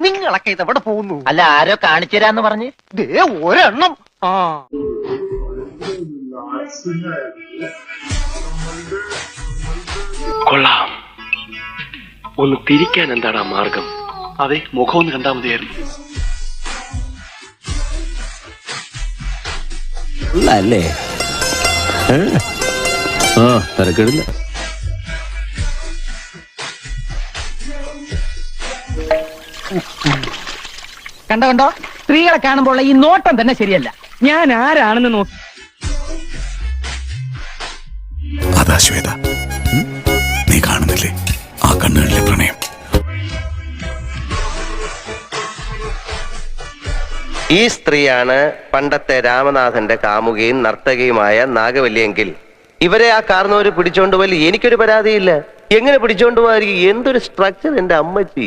നിങ്ങളൊക്കെ ഇത് എവിടെ പോകുന്നു? അല്ല ആരോ കാണിച്ചു തരാന്ന് പറഞ്ഞ്. ദേ ഒരെണ്ണം. ആ. കൊള്ളാം. ഒന്ന് തിരിക്കാൻ എന്താണ് ആ മാർഗം? അതെ മുഖം ഒന്ന് കണ്ടാൽ മതിയായിരുന്നു അല്ലേ? ആ തിരക്കിടില്ല. കണ്ടോ കണ്ടോ? സ്ത്രീകളെ കാണുമ്പോൾ ഈ നോട്ടം തന്നെ ശരിയല്ല. ഞാൻ ആരാണെന്ന് നോക്കി. അതാ ശ്വേത. നീ കാണുന്നില്ലേ? ആ കണ്ണുകളിലെ പ്രണയം. ഈ സ്ത്രീയാണ് പണ്ടത്തെ രാമനാഥന്റെ കാമുകയും നർത്തകിയുമായ നാഗവല്ലിയെങ്കിൽ ഇവരെ ആ കാർന്നവര് പിടിച്ചോണ്ടുപോലെ എനിക്കൊരു പരാതിയില്ല. എങ്ങനെ പിടിച്ചോണ്ട് പോകാതിരിക്കും എന്തൊരു സ്ട്രക്ചർ എന്റെ അമ്മച്ചി.